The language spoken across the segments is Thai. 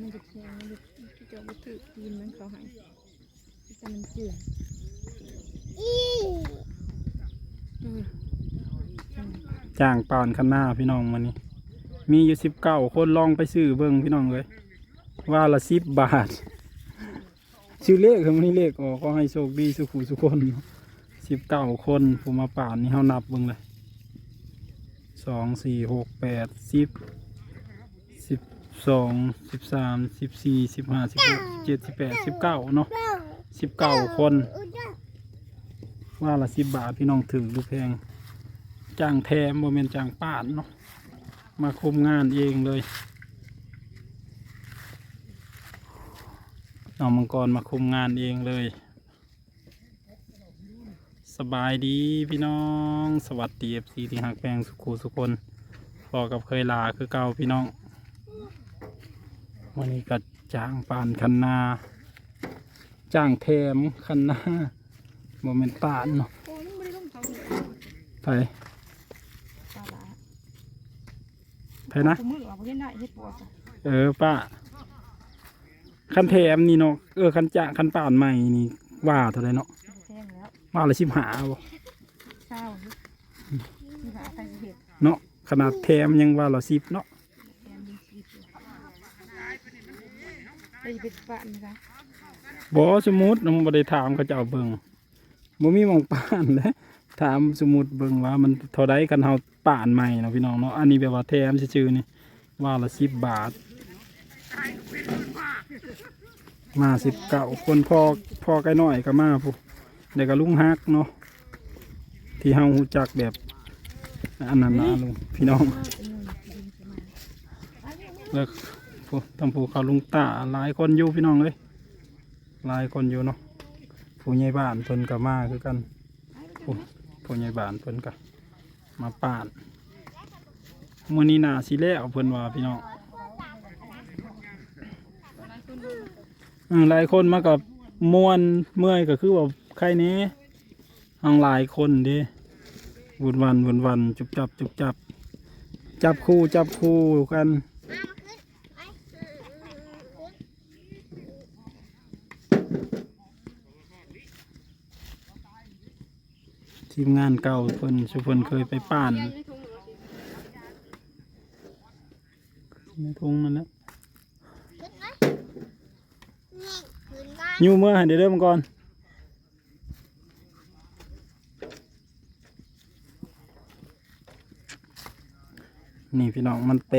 มันจะแข็งมันจะที่จะบุถือกินมันเขาใหายแต่มันเจืออออืมจ้างป่านคันหน้าพี่น้องมานี่มีอยู่สิบเก้าคนลองไปซื้อเบิ่งพี่น้องเลยว่าละสิบบาท ชื่อเลขคือมันนี่เลขออกก็ให้โชคดีสุขุสุขคนสิบเก้าคนผู้มาป่านนี่เฮานับเบิ่งเลยสองสี่หกแปดสิบสิบ สองสิบสามสิบสี่สิบห้าสิบหกเจ็ดสิบแปดสิบเก้าเนาะสิบเก้าคน ว่าละสิบบาทพี่น้องถึงดูแพงจ้างแทมโมเมนจ้างป้านเนาะมาคุมงานเองเลยเอามังกรมาคุมงานเองเลย สบายดีพี่น้อง สวัสดีเอฟซีที่หักแพงสุขูสุคนพอกับเคยลาคือเก่าพี่น้อง วันนี้ก็จ้างป่านคันนาจ้างแทมคันนาโมเมนต์ป่านเนาะโอ้ยไม่ได้ลงเขาเลยไปปลาละไปนะมือเอาไปเล่นได้เฮ็ดปวดอะเออป้าคันแถมนี่เนาะเออคันจะคันป่านใหม่นี่ว่าเท่าไรเนาะแท่งแล้วว่าละสิบหาบ่เศร้าอยู่มีหาใครสิเห็ดเนาะขนาดแถมยังว่าละสิบเนาะ แทนมีชีวิตอยู่ ไปเป็นปานนะคะบ่สมมุติมันบ่ได้ถามเขาจะเอาเบิ่งบ่มีหมองป่านเลยถามสมมุติเบิ่งว่ามันเท่าใดกันเฮาป่านใหม่เนาะพี่น้องเนาะอันนี้แบบว่าแถมซื่อๆนี่ว่าละสิบบาท มาสิบเก้าคนพอพอไกลน้อยก็มาผู้เด็กก็ลุงฮักเนาะที่เฮาฮู้จักแบบอันนั้นนะลุงพี่น้องแล้ว ผู้ทำผู้เขาลุงตาหลายคนอยู่พี่น้องเลยหลายคนอยู่เนาะผู้ใหญ่บ้านเพิ่นก็มาคือกันผู้ผู้ใหญ่บ้านเพิ่นก็มาป่านมื้อนี้น่าสิแล้วเพิ่นว่าพี่น้องหลายคนมากับมวนเมื่อยก็คือว่าใครนี้ทางหลายคนดิวุ่นวันวุ่นวันจุบจับจุบจับ จับคู่จับคู่กัน ทีมงานเก่าเพิ่นสุเพิ่นเคยไปป่านในทงนั่นแหละยูเมื่อให้เดี๋ยวเริ่มก่อนนี่พี่น้องมันเป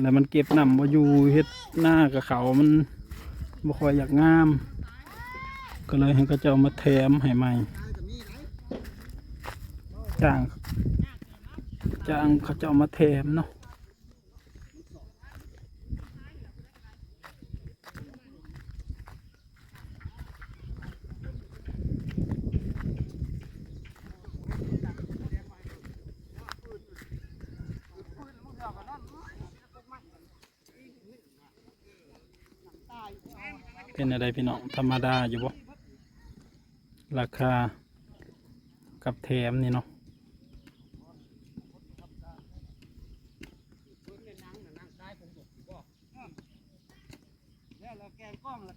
แล้วมันเก็บน้ำบ่อยู่เฮ็ดหน้ากับเขามันบ่ค่อยอยากงาม ก็เลยให้เขาเจ้ามาแถมให้ใหม่ จ้างจ้างเขาจะเอามาแถมเนาะเป็นอะไรพี่น้องธรรมดาอยู่บ่ราคากับแถมนี่เนาะ แล้วแกงกล้องแล้ว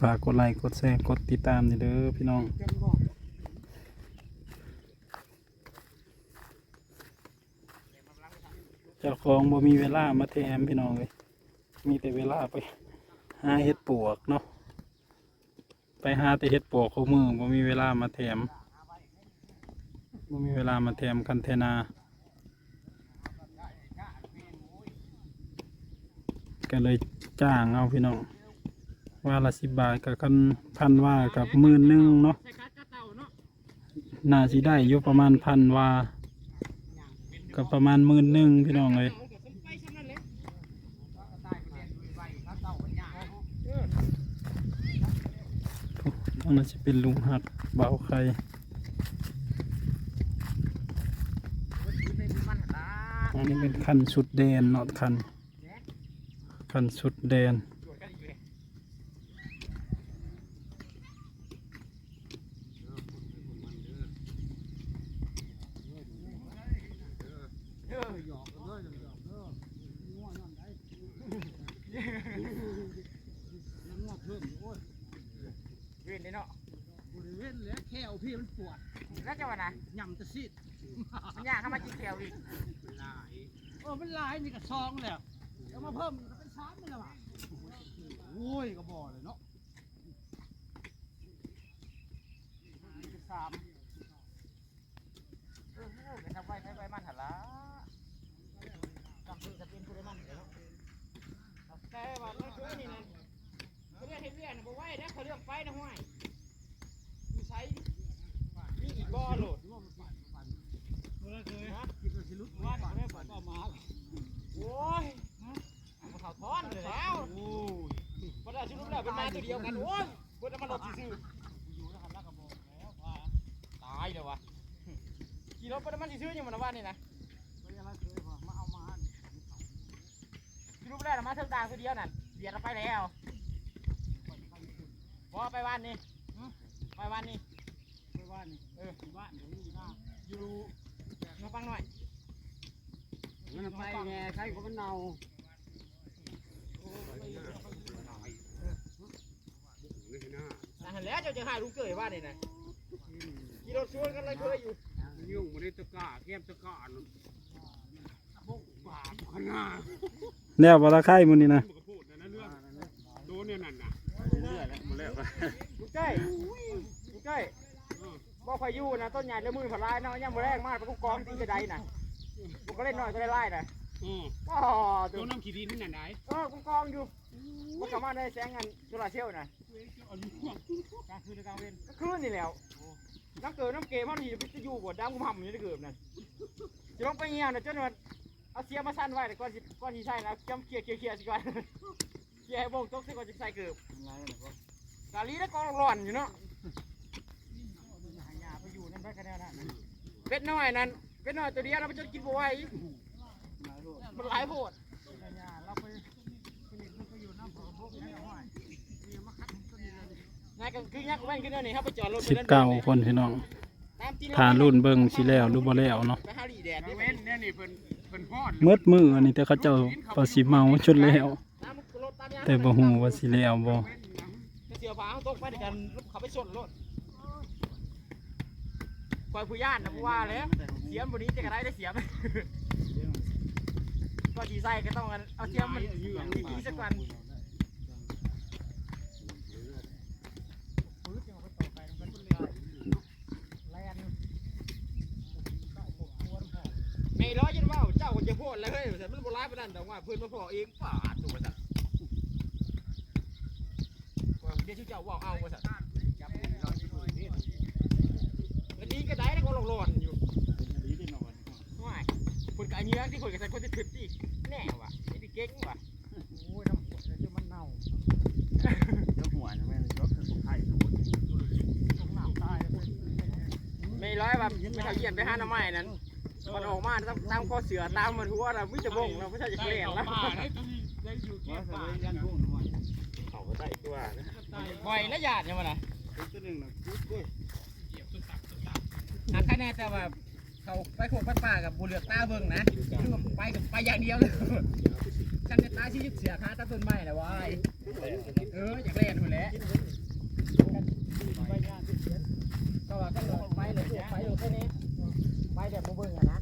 ฝากกดไลค์กดแชร์กดติดตามนี่เด้อพี่น้องเจ้าของบ่มีเวลามาแถมพี่น้องเลยมีแต่เวลาไปหาเห็ดปวกเนาะไปหาแต่เห็ดปวกเขามือบ่มีเวลามาแถมบ่มีเวลามาแถมคันเทนาก็เลยจ้างเอาพี่น้อง ว่าละสิบบาทกับคันพันว่ากับหมื่นหนึ่งเนาะน่าสิได้อยู่ประมาณพันว่าก็ประมาณหมื่นหนึ่งพี่น้องเลยอันนั้นจะเป็นลุงหักเบาไข่อยู่ในมือมันหั่นล่ะอันนี้เป็นคันสุดแดนเนาะคันคันสุดแดน ตรวจกันอีกเลยเออหยอกกันเลยหยอกเด้อง่วงนอนได้ยังง่วงเพิ่มอยู่โอ้ยเว้นเลยเนาะ บริเวณเหลือแค่ว พี่มันปวดแล้วจะว่านะยำตะซีดมันยากเข้ามากินแถวอีกหลายเออมันหลายนี่ก็ซองแล้วเอามาเพิ่มก็เป็นสามนี่แหละว่ะโอ้ยก็บ่เลยเนาะนี่ก็สามเออเออไปทำไว้ใช้ไว้มันหันละจำเป็นจะเป็นผู้ใดมันเดี๋ยวเนาะแต่ว่าเราช่วยนี่นะเขาเรียกเห็นเรียนบอกไว้นะเขาเรียกไฟนะห้วยมีใช้มีอีก บ่อโหลดเมื่อเคยคิดว่าสิลุกว่าแม่ฝันก็มาโอ้ยเอามาเขาทอนเลยแล้วโอ้ยพอได้ชุดนู้นแล้วเป็นมาตัวเดียวกันโอ้ยเพิ่นเอามาหลบซื่ออยู่แล้วหันหลังก็บอกแล้วว่าตายเลยวะขี่รถไปน้ำมันซื่อๆยังมันว่านี่นะไม่ยังไรเคยว่มาเอามาขี่รถไปได้มาเทิงตางตัวเดียวนั่นเบียดเราไปแล้วพอไปวันนี้ไปวันนี้ ว่านี่เออบ้านอยู่นี่นะอยู่มาฟังหน่อยมันไปแง่ใครก็มันเน่านะเห็นแล้วเจ้าจะหายลุงเกยว่านี่นะขี่รถชวนกันเลยเคยอยู่ยุ่งมาได้ตะกร้าแก้มตะกร้านั่นบกบาขนาดแล้วบาราไข่มือนี่นะมันก็พูดนะนะเรื่องโดนเนี่ยนั่นน่ะลุงเกยลุงเกย บอกคอยอยู่นะต้นใหญ่แล้วมือผลายเนาะยังบ่แรงมากไปกูกองตีจะได้น่ะกูก็เล่นหน่อยก็ได้ไล่น่ะอืออ๋อตัตัววน้ำขี้ดินนี่น่ะไหนเออกูกองอยู่มันเข้ามาในแสงเงินโซลาร์เซลล์น่ะเอาอยู่ข้างกลางคืนหรือกลางเว้นก็คืนนี่แหล้วน้ำเกิดน้ำเกมมันนี่จะอยู่บ่ดำกูทำอยู่ในเกิดนั่นจะลงไปเงี้ยนะจนว่าเอาเสียมาสั้นไว้แต่ก่อนสิก่อนที่ใช่นะจำเคลียร์เคลียร์เคลียร์สิก่อนเคลียร์ให้วงตกสิก่อนจะใส่เกิบกาลีแล้วกองร้อนอยู่เนาะ เป็ดน้อยนั่นเป็ดน้อยตัวเดียวเราไปจนกินบ่ไหวมันหลายโพดเราไปผลิตมันก็อยู่น้ำผอพวกนี้เอาไว้เนี่ยมาคัดต้นนี้เลยนายก็คือยักแว่นขึ้นเดี๋ยวนี่ครับไปจอดรถสิบเก้าคนพี่น้องตามที่ทานรุ่นเบิ่งสิแล้วหรือบ่แล้วเนาะไปหาหลีแดดเว้เว้นนเนี่ยนี่เพิ่นเพิ่นฮอดเมืดมืออันนี้แต่เขาเจ้าปาสิเมาจนแล้วตามรถตามยางแต่บ่ฮู้ว่าสิแล้วบ่เว้นหยังจะเสียฟ้าเขาตกไปด้วยกันรถเขาไปชนรถค อยผู้ย่านนะผู้ว่าแล้วเสียมบนนี้จะกระได้ได้เสียมก็ดีไซน์ก็ต้องเอาเสียมมันดีๆสักวันไม่ร้อยยันว่าเจ้าก็จะโพดแล้วเฮ้ยแต่มันโบราณไปนั่นแต่ว่าเพื่อนมาพอเองป่าตัวสัตว์เดี๋ยวชื่อเจ้าว่าเอาว่าสัตว์ดี ก็ได้แล้วก็หลอนๆอยู่ว่ายคนกับเนื้อที่คนกับใส่คนที่ถึกที่แน่ว่ะไอ้ที่เก่งว่ะโอ้ยน้ำฝนแล้วจะมันเน่าเดี๋ยวหัวนะแม่รถไข่ทั้งหมดต้องน้ำตายแล้วเป็นไม่ร้อยว่าไม่เท่าเยี่ยนไปห้าหน้าไม้นั้นมันออกมาตามตามข้อเสือตามมันหัวเราไม่จะบงเราไม่ใช่จะเกลียนแล้วป่าได้ต้องได้อยู่แค่ป่ายันพวกหน่อยเขาก็ได้ตัวปล่อยและหยาดเนี่ยมันนะตัวหนึ่งนะกุ๊ดกล้วย หาคะแนนแต่ว่าเขาไปโขกไปป่ากับบุเรือกตาเบิ่งนะคือว่าไปกับไปอย่างเดียวเลยฉันจะตาชี้ยึดเสือขาตาต้นไม้และววายเอออยากเล่นหุ่นแหละก็ว่าก็ลงไปเลยไปอยู่แค่นี้ไปแบบโมเบิ่งอะนะ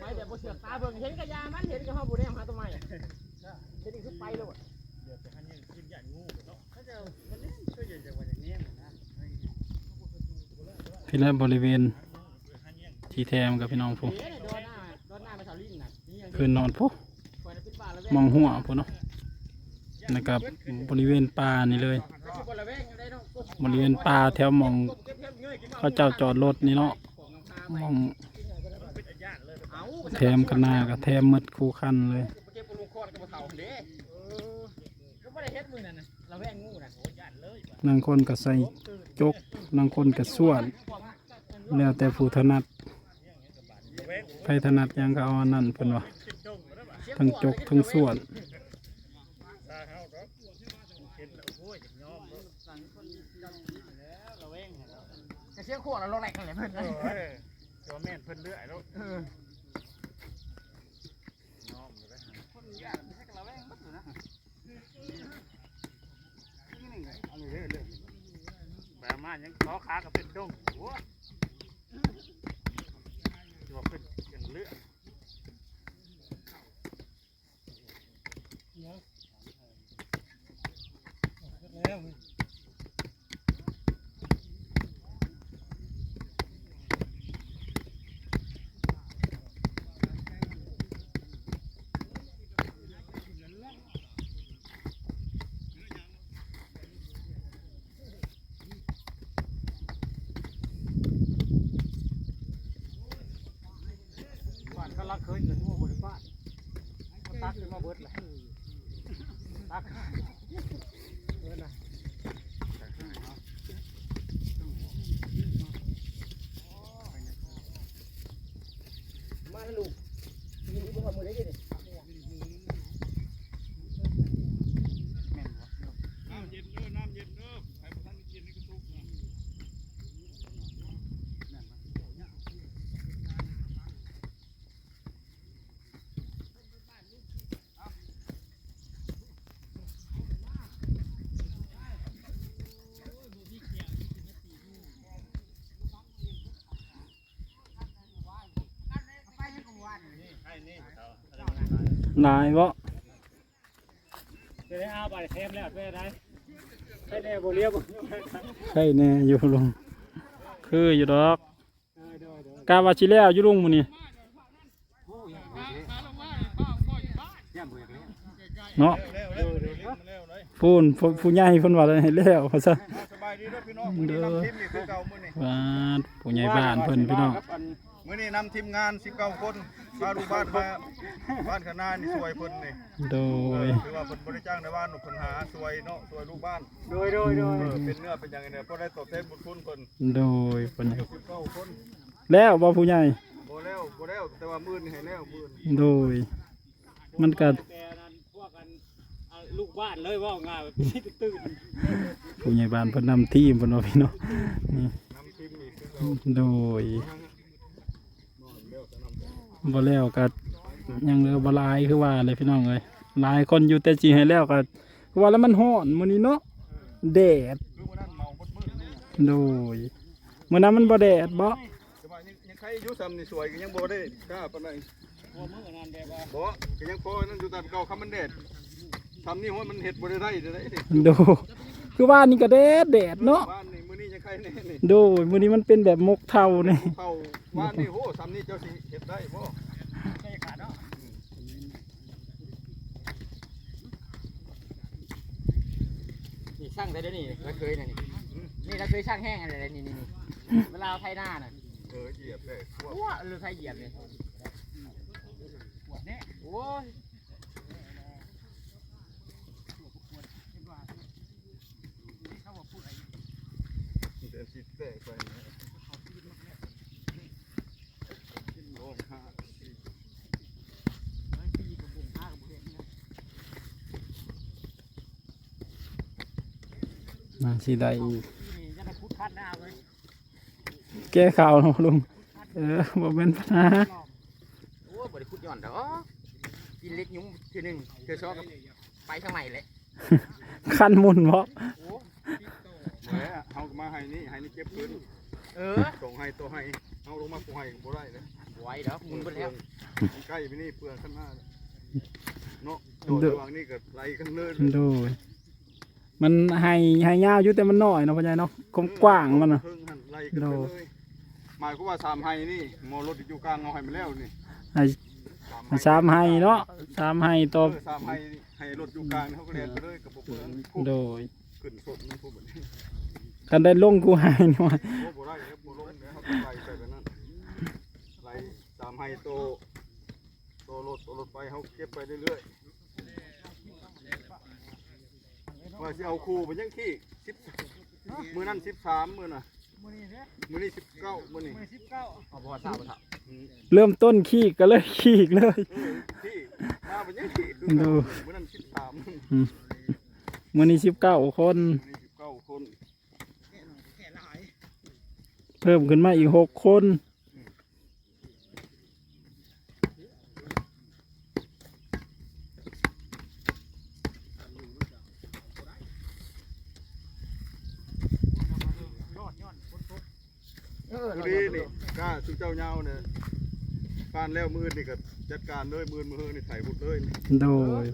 ไปแบบโมเสือกตาเบิ่งเห็นกระยามันเห็นกระห้องบุเรียมหาต้นไม้เห็นนี่คือไปเลยพี่ละบริเวณที่แทมกับพี่น้อง พี่เล่ศบริเวณ ที่แทมกับพี่น้องผู้คืนนอนผู้มองหัวผู้เนาะนะครับบริเวณป่านี่เลย บริเวณป่าแถวมองเขาเจ้าจอดรถนี่เนาะมองแถมกันนากับแถมมดคู่คันเลยนางคนกับใส่จกนางคนกับส่วน แล้วแต่ผู้ถนัดใครถนัดหยังก็เอาอันนั่นเพิ่นว่าทั้งจกทั้งส่วนจะเสียงขวดแล้วลงแหลกกันเลยเพื่อนเออตัวแม่นเพิ่นเลื่อยแล้วเออน้อมเลยคนยากไม่ใช่กระแวงมัดอยู่นะเอาเลยเรื่อยๆแบบมายังขอขาก็เป็นดงโอ้ จะว่าเป็นอย่างเลือดบ้านก็รักเคยเกิดทั่วบริบ้านก็ ตักขึ้นมาเบิดเลยตักเบิดนะมาลูกยิงกูทำมือได้ยัง แม่นบ่น้ำเย็นเด้อน้ำเย็นเด้อใครบ่ทันได้กินนี่ก็ทุกข์นะให้นี่เขา หลายบ่จะได้เอาไปเทมแล้วไปได้ให้แน่บ่เรียบบ่ใช่แน่อยู่ลุงคืออยู่ดอกเออเด้อเด้อกาว่าสิแล้วอยู่ลุงมื้อนี้ย่ำบ่อยากเลี้ยงเนาะเร็วเร็วเร็วเร็วเลยพูนผู้ผู้ใหญ่เพิ่นว่าให้แล้วว่าซะสบายดีเด้อพี่น้องมื้อนี้นำทีมนี่คือเก่ามื้อนี้ว่าผู้ใหญ่บ้านเพิ่นพี่น้อง มื้อนี้นำทีมงาน19คนพาลูกบ้านมาบ้านขนานี่สวยเพิ่นนี่โดยคือว่าเพิ่นบ่ได้จ้างในบ้านเพิ่นหาสวยเนาะสวยลูกบ้านโดยโดยโดยเออเป็นเนื้อเป็นหยังไงเนี่ยบ่ได้ตอบแทนบุญคุณเพิ่นโดยเพิ่นให้19คนแล้วบ่ผู้ใหญ่บ่แล้วบ่แล้วแต่ว่ามื้อนี้ให้แล้วมื้อนี้โดย มันก็แต่นั้นพวกกันเอาลูกบ้านเลยว่าง่ายแบบนี้ตื่นผู้ใหญ่บ้านเพิ่นนำทีมเพิ่นว่าพี่น้องนี่นำทีมนี่คือเก่าโดย บ่แล้วก็ยังเหลือบ่หลายคือว่าเลยพี่น้องเอ้ยหลายคนอยู่แต่สิให้แล้วก็คือว่าแล้วมันร้อนมื้อนี้เนาะแดดคือมื้อนั้นเมาเบิดมื้อนี่โดยมื้อนั้นมันบ่แดดบ่แต่ว่ายังยังใครอยู่ซ้ำนี่สวยก็ยังบ่ได้กล้าปานใดพวกมือนั้นแบบว่าบ่ก็ยังพอนั่นอยู่ตามเก่าคำมันแดดทำนี่ว่ามันเฮ็ดบ่ได้ได้เด้อได้นี่โดยคือว่านี่ก็แดดแดดเนาะ บ้านนี่มื้อนี้ยังใครแน่นี่โดยมื้อนี้มันเป็นแบบมกเท่านี่เข้าบ้านนี่โหซ้ำนี่เจ้าสิเฮ็ดได้บ่ใช่ขาดเนาะนี่ช่างได้ด้วยนี่เราเคยน่ะนี่นี่เราเคยช่างแห้งอะไรนี่นี่นี่เวลาเอาไทยหน้าน่ะเออเหยียบได้พวกว้าหรือไทยเหยียบเลยปวดแน่โอ้ย เดินสิแตกไปนะโอ้ห้าน่าสิได้อีกนี่จะได้พุดคัดหน้าเลยแก้ข่าวเนาะลุง เออบ่เป็นปัญหาโอ้ยบริพุดหย่อนดอกกินเล็กยุ้งทีหนึ่งเจอชอบกับไปทางใหม่เลยคันหมุนบ่โอ้แหมเฮาก็มาให้นี่ให้นี่เก็บคืนเออส่งให้ตัวให้เฮาลงมาผู้ให้ก็บ่ได้เด้อไหวเด้อมุนไปแล้วใกล้ไปนี่เปลืองข้างหน้าเนาะโดดระหว่างนี้ก็ไหลกันเลยโดยมันให้ให้ยาวอยู่แต่มันน้อยเนาะพ่อใหญ่เนาะกว้างๆมันน่ะเพิ่งหันไหลกันไปเลยหมายความว่าสามไฮนี่งอรถอยู่กลางเอาให้มาแล้วนี่ให้ให้สามให้เนาะสามให้ต่อเออสามไฮให้รถอยู่กลางเขาก็เรียนไปเลยกับบ่เปลืองพูดโดยขึ้นสดมันพูดแบบนี้ กันได้ลงกูหายหน่อยบ่ไวะปตามให้โตโตรถโตรถไปเขาเก็บไปเรื่อยๆว่าจะเอาคู่ป็นยังขี้สิบมือนั่นสิบสามมือน่ะมือนี่สิบเก้ามือนี่สิบเก้าเอาบ่สาวบ่เริ่มต้นขี้ก็เลยขี้เลยขี้มาเป็นยังขี้ดูมือนั่นสิบสามมือนี่สิบเก้าคน เพิ่มขึ้นมาอีกหกคนเออพอดีนี่กล้าสุเจ้าเงาเนี่ยปานแล้วมือนี่ก็จัดการเลยมือมือนี่ไถบุดเลยโดย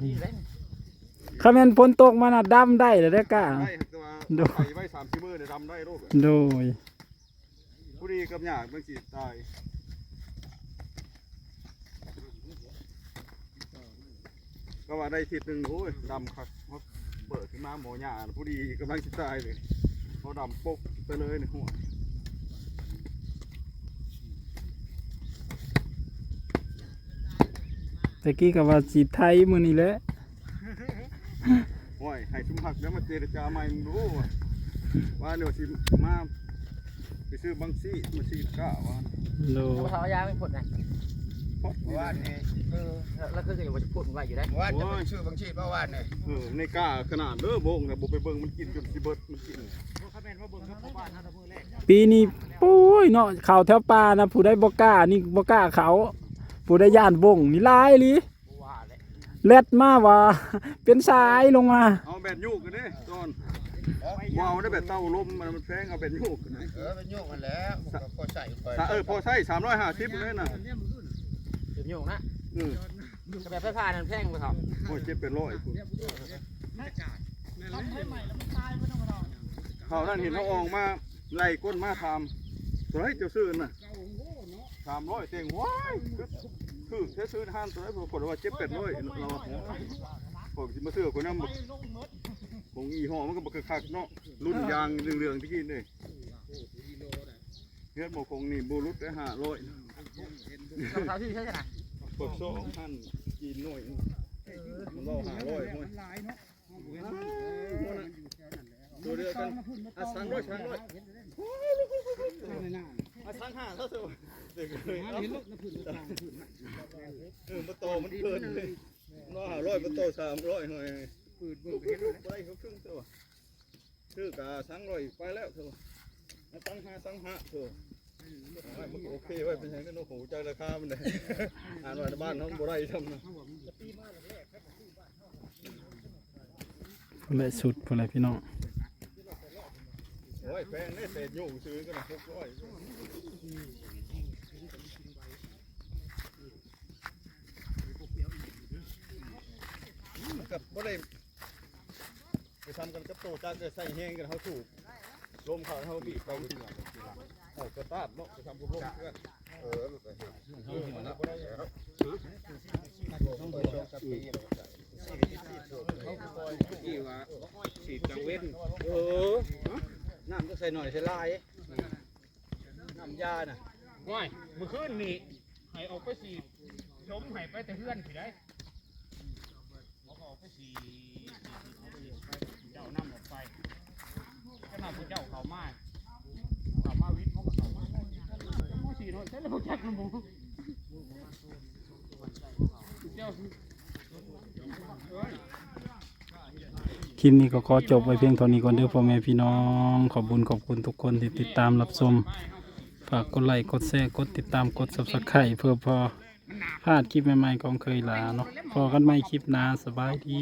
คาแมนฝนตกมาน่ะดำได้เลยได้อกะได้ตัวโดยไถไว้สามสิบมือเนี่ยดำได้โรคโดย พอดีกับหยาดมันสิตายก็ว่าได้ทิศหนึ่งโอ้ยดำคักเพราะเปิดขึ้นมาหมอหยาพอดีกำลังสิตายเลยเขาดำปกไปเลยในหัวตะกี้ก็ว่าสีไทยมื้อนี้แหละโอ้ยให้ชุมผักแล้วมาเจรจาใหม่มึงรู้ว่าว่าเดี๋ยวสิมา ไปซื้อบางซี่มาซีดก้าว่าโดยเอาเอายาไม่ผลนะเพราะเมื่อวานนี่เออแล้วคืออยู่ว่าจะพูดไว้อยู่ได้เมื่อวานจะไปชื่อบางชีพเมื่อวานนี่เออในก้าขนาดเด้อโบงนะบ่ไปเบิ่งมันกินจนสิเบิดมันกินเขาแม่นว่าเบิ่งครับพ่อบ้านเฮาตะมื้อแรกปีนี้ปุ้ยเนาะเขาแถวป่านะผู้ได้บ่กล้านี่บ่กล้าเขา ผู้ได้ย่านบงนี่หลายอีหลีบ่ว่าแหละเล็ดมาว่า เป็นสายลงมาเอาแบบยูกกันเด้ตอน ว้าวได้แบบเต้าลมมันมันแพงเอาแบบยูกนะเออเป็นโยกกันแล้วผมก็พอใส่ไปถ้าเออพอใช้350เลยนะเดี๋ยวโยงนะเออก็แบบไฟฟ้านั่นแพงบ่ครับโอ้ยเจ็บเป็นร้อยพุ่นเขานั่นเห็นเขาออกมาไล่ก้นมาทำตัวไหนเจ้าซื้อน่ะ300เต็งว้ายคือคือแค่ซื้อห้านตัวไหนผมกดว่าเจ็บเป็ดร้อยเราผมสิมาซื้อคนนั้นบ่ ของอีห้อมันก็บ่คือคักเนาะรุ่นยางเรืองๆที่กินเด้เฮ็ดบ่คงนี่บ่รุดได้500รองเท้าที่ใช่ไหมปกสองพันกินหน่อยมันเล่าหาร้อยหน่อยตัวเดียวกันอะสามร้อยสามร้อยอะสามห้าเท่าเท่าเด็กเลยเอาเออมาโตมันเกินเลยน้อห้าร้อยมาโตสามร้อยหน่อย ปืนเบิ่งไปเห็นอะไรเขาครึ่งเท่าชื่อกาสังร้อยไปแล้วเท่าสังห้าสังห้าเท่าโอเคไว้เป็นยังไงโอ้โหใจราคามันเลยอ่านว่าในบ้านเขาบ่ได้ทำนะพุ่นแหละสุดพุ่นแหละพี่น้องโอ้ยแพงเนี่ยเศษโยกซื้อกันหกร้อยกับบ่ได้ ไปทำกันกับโตจ้าจะใส่แห้งกันเขาถูกลมเขาเขาบีบเขาถึงเอากระตาบเนาะไปทำกับลมเพื่อนเออมันก็เห็นเออมันบ่ได้ครับต้องไปชมกับปีเลยที่ว่าสีกังเว้นเออน้ำก็ใส่หน่อยใส่ลายน้ำยาน่ะง่ายมื้อคืนนี่ให้ออกไปสีชมให้ไปแต่เฮือนสิได้บ่ออกไปสี เจ้านำออกไปเจ้านำผู้เจ้าเขามาเขามาวิทย์เขาก็เขามาบ่สีเนใช่แล้วบ่จักนำบ่เจ้าคลิปนี้ก็ขอจบไว้เพียงเท่านี้ก่อนเด้อพ่อแม่พี่น้อง ขอบคุญขอบคุณทุกคนที่ติดตามรับชม ฝากกดไลค์ กดแชร์ กดติดตาม กด Subscribe เพื่อพอพลาดคลิปใหม่ๆของเคยหลาเนาะพอกันใหม่คลิปหน้าสบายดี